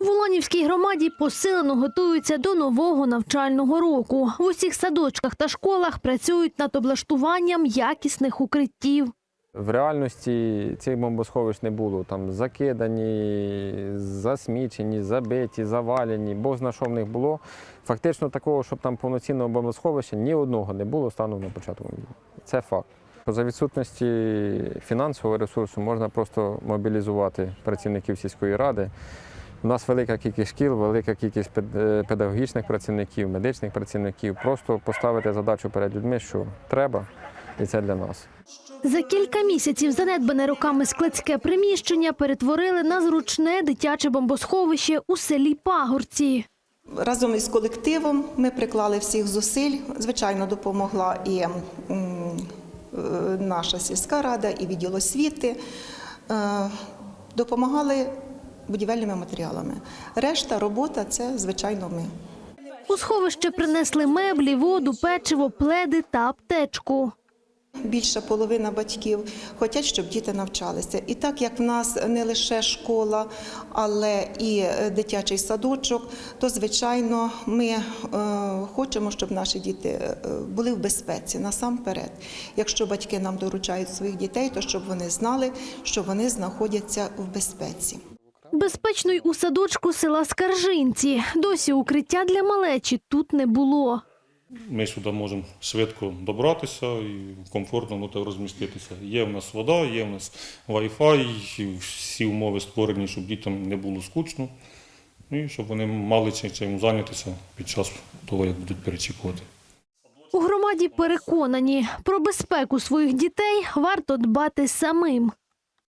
В Уланівській громаді посилено готуються до нового навчального року. В усіх садочках та школах працюють над облаштуванням якісних укриттів. В реальності цих бомбосховищ не було. Там закидані, засмічені, забиті, завалені, бо зна що в них було. Фактично такого, щоб там повноцінного бомбосховища ні одного не було станом на початку війни. Це факт. За відсутності фінансового ресурсу можна просто мобілізувати працівників сільської ради. У нас велика кількість шкіл, велика кількість е, педагогічних працівників, медичних працівників. Просто поставити задачу перед людьми, що треба, і це для нас. За кілька місяців занедбане роками складське приміщення перетворили на зручне дитяче бомбосховище у селі Пагорці. Разом із колективом ми приклали всіх зусиль. Звичайно, допомогла і е, наша сільська рада, і відділ освіти. Е, Допомагали будівельними матеріалами. Решта робота це, звичайно, ми. У сховище принесли меблі, воду, печиво, пледи та аптечку. Більша половина батьків хочуть, щоб діти навчалися. І так як в нас не лише школа, але і е, дитячий садочок, то звичайно ми е, хочемо, щоб наші діти е, були в безпеці насамперед. Якщо батьки нам доручають своїх дітей, то щоб вони знали, що вони знаходяться в безпеці. Безпечно й у садочку села Скаржинці. Досі укриття для малечі тут не було. Ми сюди можемо швидко добратися і комфортно ну, розміститися. Є в нас вода, є в нас Wi-Fi, і всі умови створені, щоб дітям не було скучно, і щоб вони мали чим зайнятися під час того, як будуть перечікувати. У громаді переконані, про безпеку своїх дітей варто дбати самим.